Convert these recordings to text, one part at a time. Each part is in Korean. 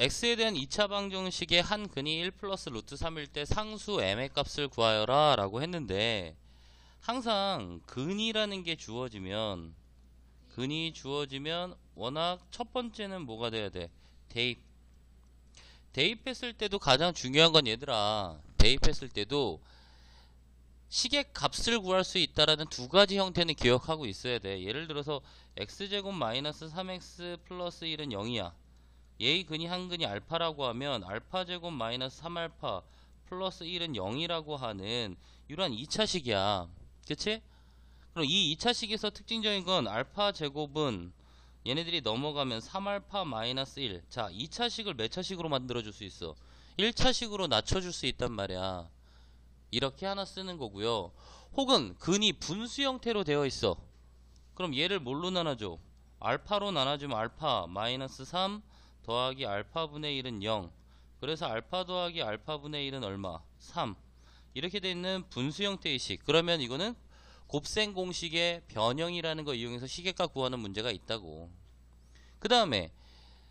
x에 대한 2차 방정식의 한 근이 1 플러스 루트 3일 때 상수 m의 값을 구하여라 라고 했는데 항상 근이라는 게 주어지면 근이 주어지면 워낙 첫 번째는 뭐가 돼야 돼? 대입. 대입했을 때도 가장 중요한 건 얘들아 대입했을 때도 식의 값을 구할 수 있다라는 두 가지 형태는 기억하고 있어야 돼. 예를 들어서 x제곱 마이너스 3x 플러스 1은 0이야 얘의 근이 한 근이 알파라고 하면 알파 제곱 마이너스 3알파 플러스 1은 0이라고 하는 이러한 2차식이야. 그치? 그럼 이 2차식에서 특징적인 건 알파 제곱은 얘네들이 넘어가면 3알파 마이너스 1. 자, 2차식을 몇 차식으로 만들어 줄 수 있어? 1차식으로 낮춰 줄 수 있단 말이야. 이렇게 하나 쓰는 거고요. 혹은 근이 분수 형태로 되어 있어. 그럼 얘를 뭘로 나눠줘? 알파로 나눠주면 알파 마이너스 3 더하기 알파분의 1은 0 그래서 알파 더하기 알파분의 1은 얼마? 3 이렇게 돼 있는 분수 형태의 식 그러면 이거는 곱셈 공식의 변형이라는 거 이용해서 시계값 구하는 문제가 있다고. 그 다음에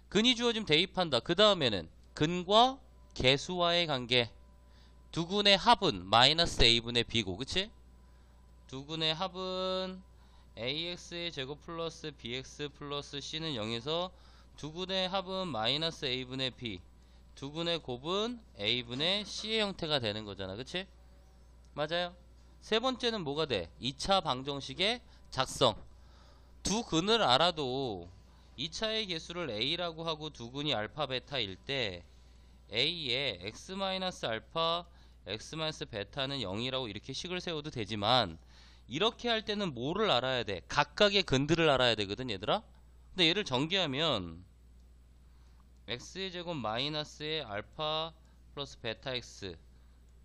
근이 주어지면 대입한다. 그 다음에는 근과 개수와의 관계. 두 근의 합은 마이너스 a분의 b고 그치? 두 근의 합은 ax의 제곱 플러스 bx 플러스 c는 0에서 두 군의 합은 마이너스 a분의 b 두 군의 곱은 a분의 c의 형태가 되는 거잖아 그치? 맞아요 세 번째는 뭐가 돼? 2차 방정식의 작성 두 근을 알아도 2차의 개수를 a라고 하고 두 근이 알파 베타일 때 a의 x 마이너스 알파 x 마이너스 베타는 0이라고 이렇게 식을 세워도 되지만 이렇게 할 때는 뭐를 알아야 돼? 각각의 근들을 알아야 되거든 얘들아 근데 얘를 전개하면 x의 제곱 마이너스의 알파 플러스 베타 x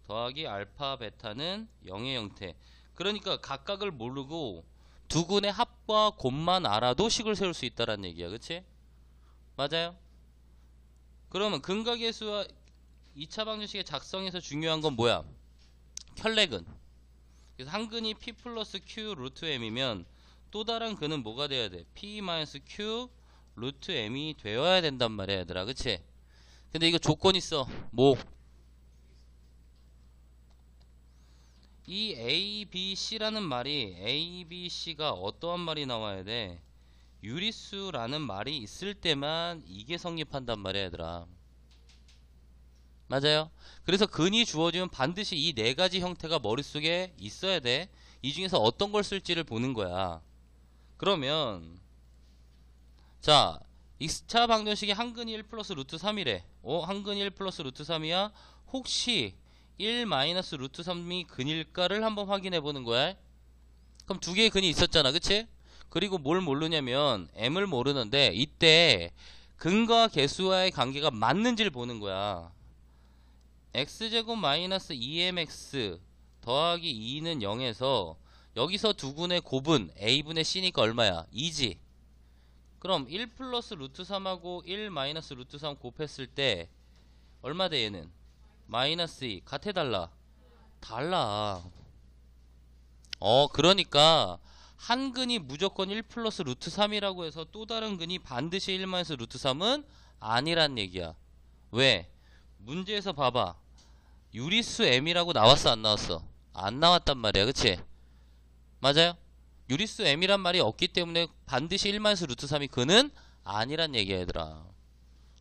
더하기 알파 베타는 0의 형태 그러니까 각각을 모르고 두 군의 합과 곱만 알아도 식을 세울 수 있다라는 얘기야 그치? 맞아요? 그러면 근각계수와 2차 방정식의 작성에서 중요한 건 뭐야? 혈렉은 그래서 한 근이 p 플러스 q 루트 m이면 또 다른 근은 뭐가 돼야 돼? p 마이너스 q 루트 m이 되어야 된단 말이야 얘들아 그치? 근데 이거 조건 있어 뭐? 이 A, B, C라는 말이 A, B, C가 어떠한 말이 나와야 돼? 유리수라는 말이 있을 때만 이게 성립한단 말이야 얘들아 맞아요? 그래서 근이 주어지면 반드시 이 네 가지 형태가 머릿속에 있어야 돼. 이 중에서 어떤 걸 쓸지를 보는 거야. 그러면 자, x차 방정식이 한근이 1 플러스 루트 3이래. 어, 한근이 1 플러스 루트 3이야? 혹시 1 마이너스 루트 3이 근일까를 한번 확인해 보는 거야. 그럼 두 개의 근이 있었잖아. 그치? 그리고 뭘 모르냐면 m을 모르는데 이때 근과 개수와의 관계가 맞는지를 보는 거야. x제곱 마이너스 2mx 더하기 2는 0에서 여기서 두 군의 곱은 a분의 c니까 얼마야? 2지. 그럼 1 플러스 루트 3하고 1 마이너스 루트 3 곱했을 때 얼마 돼 얘는? 마이너스 2 같아 달라? 달라. 어 그러니까 한 근이 무조건 1 플러스 루트 3이라고 해서 또 다른 근이 반드시 1 마이너스 루트 3은 아니란 얘기야. 왜? 문제에서 봐봐. 유리수 m이라고 나왔어 안 나왔어? 안 나왔단 말이야 그치? 맞아요? 유리수 m이란 말이 없기 때문에 반드시 1 마이너스 루트 3이 그는 아니란 얘기야 얘들아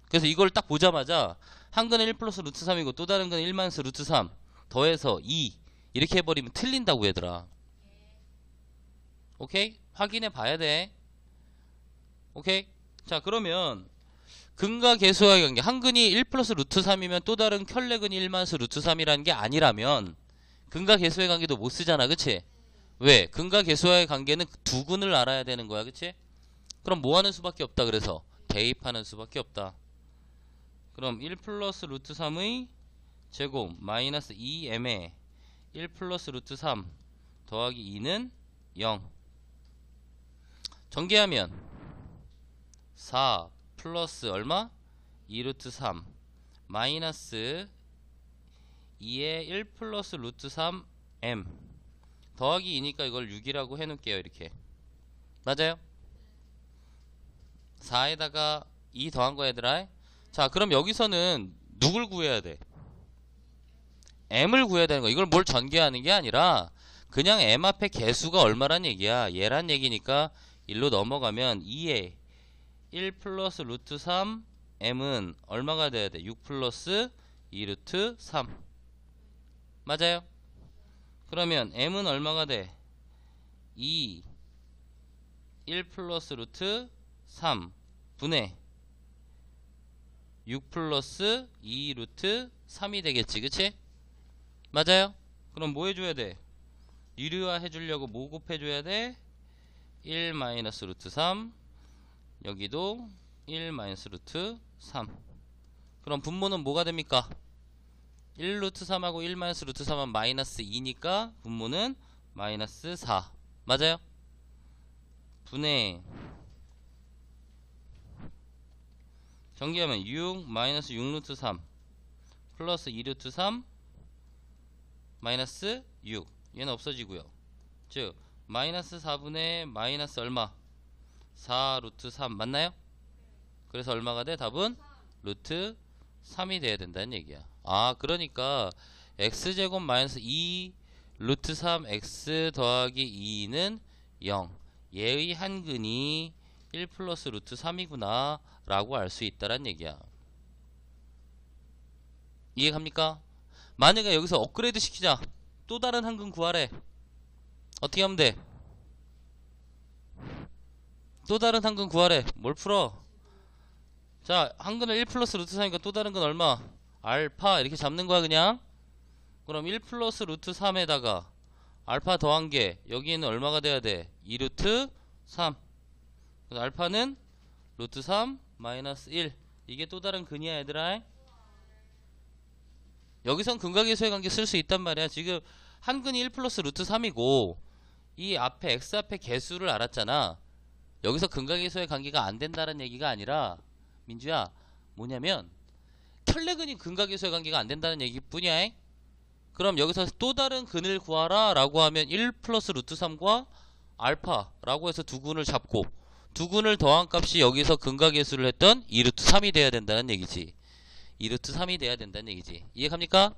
그래서 이걸 딱 보자마자 한 근은 1 플러스 루트 3이고 또 다른 근은 1 마이너스 루트 3 더해서 2 이렇게 해버리면 틀린다고 얘들아 오케이? 확인해 봐야 돼 오케이? 자 그러면 근과 개수와의 관계 한 근이 1 플러스 루트 3이면 또 다른 켤레근이 1 마이너스 루트 3이라는 게 아니라면 근과 개수의 관계도 못 쓰잖아 그치? 왜? 근과 개수와의 관계는 두 근을 알아야 되는 거야 그치? 그럼 뭐 하는 수밖에 없다 그래서 대입하는 수밖에 없다 그럼 1 플러스 루트 3의 제곱 마이너스 2m에 1 플러스 루트 3 더하기 2는 0 전개하면 4 플러스 얼마? 2 루트 3 마이너스 2에 1 플러스 루트 3 m 더하기 2니까 이걸 6이라고 해놓을게요 이렇게 맞아요? 4에다가 2 더한 거 얘들아 자, 그럼 여기서는 누굴 구해야 돼? m을 구해야 되는 거. 이걸 뭘 전개하는 게 아니라 그냥 m 앞에 개수가 얼마란 얘기야. 얘란 얘기니까 1로 넘어가면 2에 1 플러스 루트 3 m은 얼마가 돼야 돼? 6 플러스 2 루트 3 맞아요? 그러면 m은 얼마가 돼? 2 1 플러스 루트 3 분의 6 플러스 2 루트 3이 되겠지 그치? 맞아요? 그럼 뭐 해줘야 돼? 유리화 해주려고 뭐 곱해줘야 돼? 1 마이너스 루트 3 여기도 1 마이너스 루트 3 그럼 분모는 뭐가 됩니까? 1 루트 3하고 1 마이너스 루트 3은 마이너스 2니까 분모는 마이너스 4 맞아요? 분의 전개하면 6 마이너스 6 루트 3 플러스 2 루트 3 마이너스 6 얘는 없어지고요 즉 마이너스 4분의 마이너스 얼마 4 루트 3 맞나요? 그래서 얼마가 돼? 답은 루트 3이 돼야 된다는 얘기야 아 그러니까 x제곱 마이너스 2 루트 3 x 더하기 2는 0 얘의 한근이 1 플러스 루트 3이구나 라고 알 수 있다란 얘기야 이해갑니까? 만약에 여기서 업그레이드 시키자 또 다른 한근 구하래 어떻게 하면 돼? 또 다른 한근 구하래 뭘 풀어? 자 한근을 1 플러스 루트 3이니까 또 다른 건 얼마? 알파 이렇게 잡는 거야 그냥? 그럼 1 플러스 루트 3에다가 알파 더한 게 여기에는 얼마가 돼야 돼? 2 루트 3 그래서 알파는 루트 3 마이너스 1 이게 또 다른 근이야 얘들아. 여기선 근각계수의 관계 쓸 수 있단 말이야. 지금 한 근이 1 플러스 루트 3이고 이 앞에 x 앞에 개수를 알았잖아. 여기서 근각계수의 관계가 안 된다는 얘기가 아니라 민주야 뭐냐면 켤레근이 근각계수의 관계가 안 된다는 얘기뿐이야 잉? 그럼 여기서 또 다른 근을 구하라 라고 하면 1 플러스 루트 3과 알파 라고 해서 두 근을 잡고 두 근을 더한 값이 여기서 근각계수를 했던 2루트 3이 돼야 된다는 얘기지 2루트 3이 돼야 된다는 얘기지 이해갑니까?